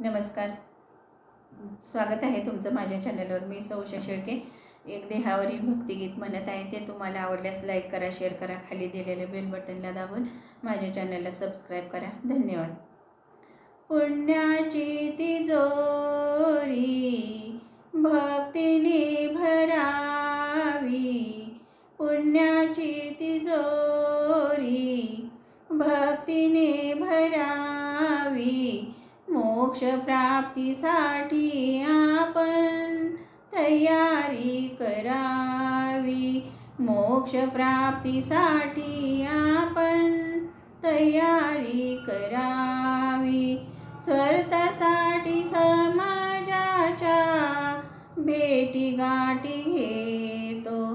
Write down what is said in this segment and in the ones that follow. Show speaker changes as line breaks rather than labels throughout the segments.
नमस्कार. स्वागत आहे तुमचं माझ्या चॅनलवर मी सौशा शेळके एक देहावरील भक्तिगीत म्हणत आहे. ते तुम्हाला आवडल्यास लाईक करा शेअर करा खाली दिलेल्या बेल बटनला दाबून माझ्या चॅनलला सबस्क्राईब करा. धन्यवाद. पुण्याची तिजोरी भक्तीने मोक्षप्राप्तीसाठी आपण तयारी करावी. मोक्ष प्राप्तीसाठी आपण तयारी करावी. स्वार्थासाठी समाजाच्या भेटी गाठी घेतो.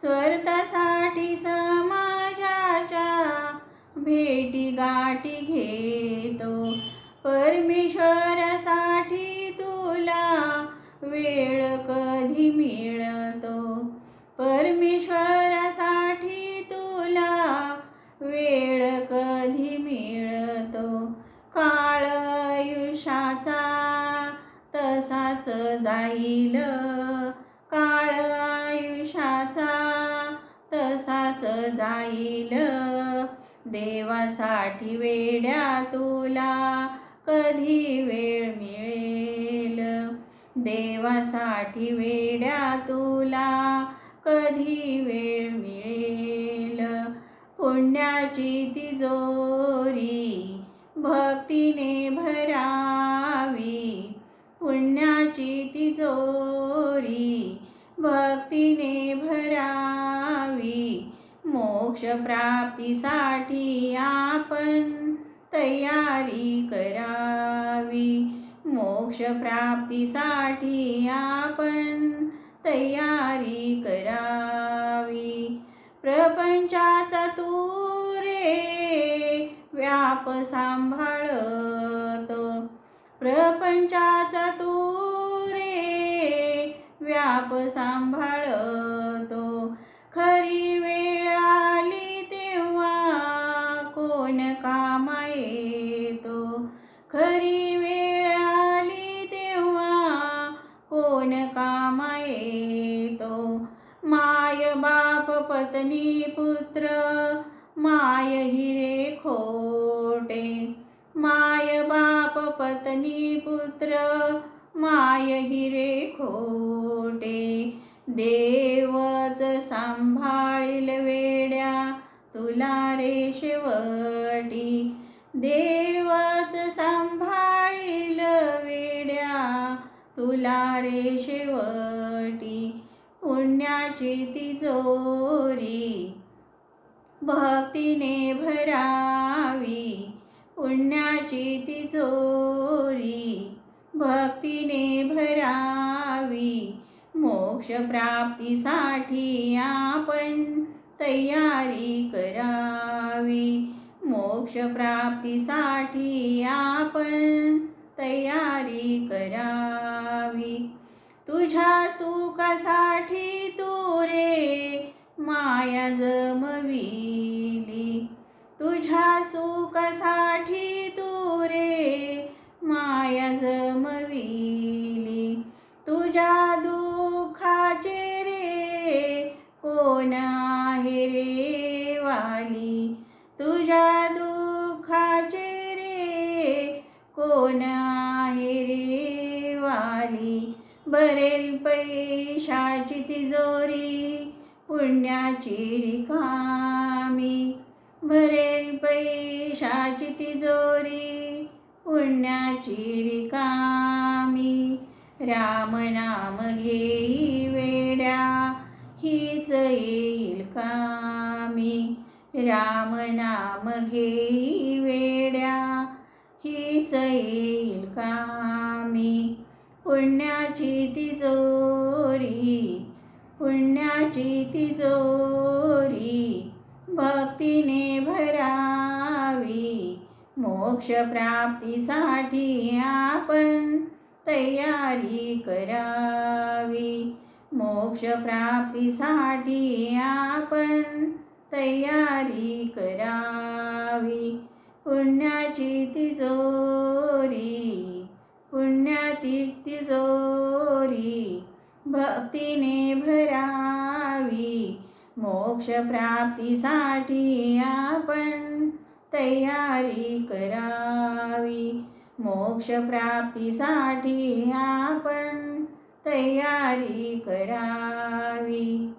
स्वार्थासाठी समाजाच्या भेटी गाठी घेतो. परमेश्वरासाठी तुला वेळ कधी मिळतो? परमेश्वरासाठी तुला वेळ कधी मिळतो? काळ आयुष्याचा तसाच जाईल. काळ आयुष्याचा तसाच जाईल. देवासाठी वेड्या तुला कधी वेळ मिळेल? देवासाठी वेड्या तुला कधी वेळ मिळेल? पुण्याची तिजोरी भक्तीने भरावी. पुण्याची तिजोरी भक्तीने भरावी. मोक्ष प्राप्तीसाठी आपण तयारी करावी. मोक्ष प्राप्तीसाठी आपण तयारी करावी. प्रपंचाचा तू रे व्याप सांभाळतो. प्रपंचाचा तू रे व्याप सांभाळत. कामा येतो माय बाप पत्नी पुत्र माय हिरे खोटे. माय बाप पत्नी पुत्र माय हिरे खोटे. देवच सांभाळील वेड्या तुला रे शेवटी. देव तुला रे शेवटी पुण्याची तिजोरी भक्तीने भरावी पुण्याची तिजोरी भक्तीने भरावी मोक्ष प्राप्तीसाठी आपण तयारी करावी. मोक्ष प्राप्तीसाठी आपण तयारी हवी तुझ्या सुखासाठी तू रे माया जमविली. तुझ्या सुखासाठी तू रे माया जमविली. तुझ्या दुःखाचे रे कोण आहे रे वाली? तुझ्या दुःखाचे रे कोण आली. भरेल बरेल पैशाची तिजोरी पुण्याची रिकामी. भरेल पैशाची तिजोरी पुण्याची रिकामी. राम नाम घेई वेड्या हीच येईल कामी. राम नाम घेई वेड्या हीच येईल कामी. पुण्याची तिजोरी पुण्याची तिजोरी भक्तीने भरावी. मोक्ष प्राप्तीसाठी आपण तयारी करावी. मोक्ष प्राप्तीसाठी आपण तयारी करावी. पुण्याची तिजोरी पुण्यतीर्थिजोरी भक्तीने भरावी. मोक्ष प्राप्तीसाठी आपण तयारी करावी. मोक्ष प्राप्तीसाठी आपण तयारी करावी.